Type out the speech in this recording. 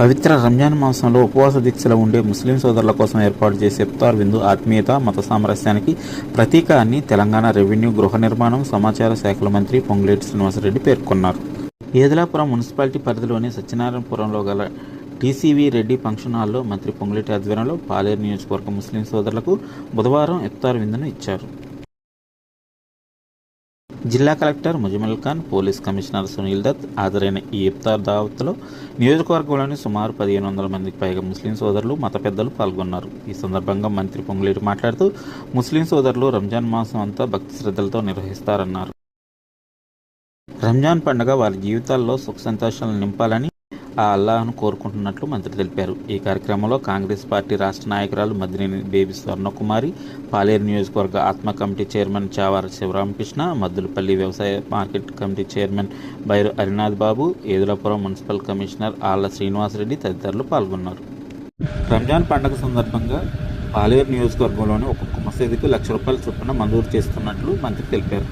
పవిత్ర రంజాన్ మాసంలో ఉపవాస దీక్షలో ఉండే ముస్లిం సోదరుల కోసం ఏర్పాటు చేసే ఇఫ్తార్ విందు ఆత్మీయత మత సామరస్యానికి ప్రతీక అని తెలంగాణ రెవెన్యూ గృహ నిర్మాణం సమాచార శాఖల మంత్రి పొంగులేటి శ్రీనివాసరెడ్డి పేర్కొన్నారు. ఏదలాపురం మున్సిపాలిటీ పరిధిలోని సత్యనారాయణపురంలో గల టీసీవీ రెడ్డి ఫంక్షన్ హాల్లో మంత్రి పొంగులేటి ఆధ్వర్యంలో పాలేరు నియోజకవర్గ ముస్లిం సోదరులకు బుధవారం ఇఫ్తార్ విందును ఇచ్చారు. జిల్లా collector Muzammil Khan police commissioner Sunil Dutt హాజరైన ఈ ఇఫ్తార్ దావత్లో నియోజకవర్గంలోని సుమారు పదిహేను వందల మందికి పైగా ముస్లిం సోదరులు మత పెద్దలు పాల్గొన్నారు. ఈ సందర్భంగా మంత్రి పొంగులేరు మాట్లాడుతూ ముస్లిం సోదరులు రంజాన్ మాసం అంతా భక్తి శ్రద్ధలతో నిర్వహిస్తారన్నారు. రంజాన్ పండుగ వారి జీవితాల్లో సుఖ సంతోషాలను నింపాలని ఆ అల్లాహ్ను కోరుకుంటున్నట్లు మంత్రి తెలిపారు. ఈ కార్యక్రమంలో కాంగ్రెస్ పార్టీ రాష్ట్ర నాయకురాలు మద్రిని బేబీ స్వర్ణకుమారి పాలేరు నియోజకవర్గ ఆత్మ కమిటీ చైర్మన్ చావార శివరామకృష్ణ మద్దులపల్లి వ్యవసాయ market committee chairman Bairu Harinath Babu Edulapuram municipal commissioner Alla Srinivasareddy తదితరులు పాల్గొన్నారు. రంజాన్ పండుగ సందర్భంగా పాలేరు నియోజకవర్గంలోని ఒక్కొక్క మసీదుకు లక్ష రూపాయల చొప్పున మంజూరు చేస్తున్నట్లు మంత్రి తెలిపారు.